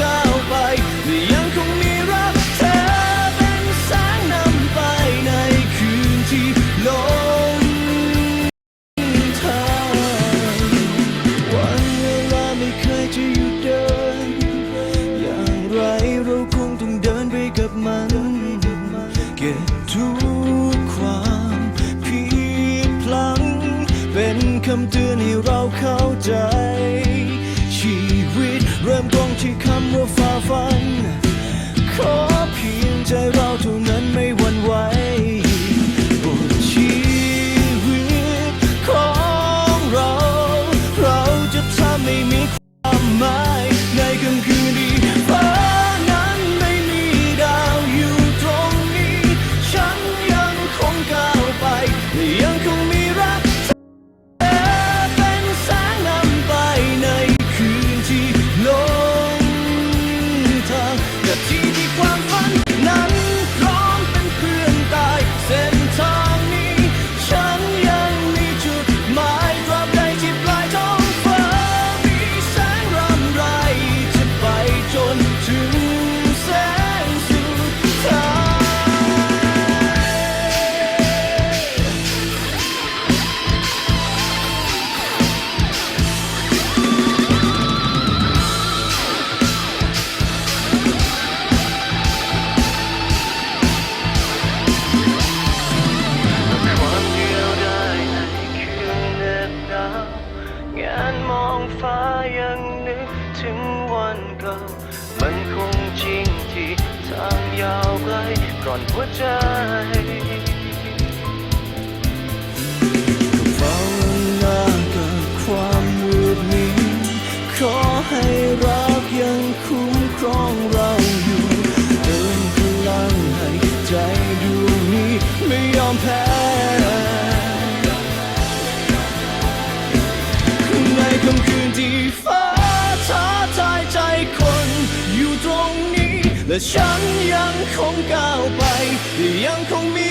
ยังคงมีรักเธอเป็นแสงนำไปในคืนที่ลงทางวันเวลาไม่เคยจะหยุดเดิน อย่างไรเราคงต้องเดินไปกับมัน เก็บทุกความผิดพลังเป็นคำเตือนให้เราเข้าใจ the team. ถึงวันเก่า มันคงจริงที่ทางยาวไกลก่อนหัวใจก็เาหน้ากับความมืดนี้ขอให้รักยังคุ้มครองเรา 的向阳空告白，阳空明。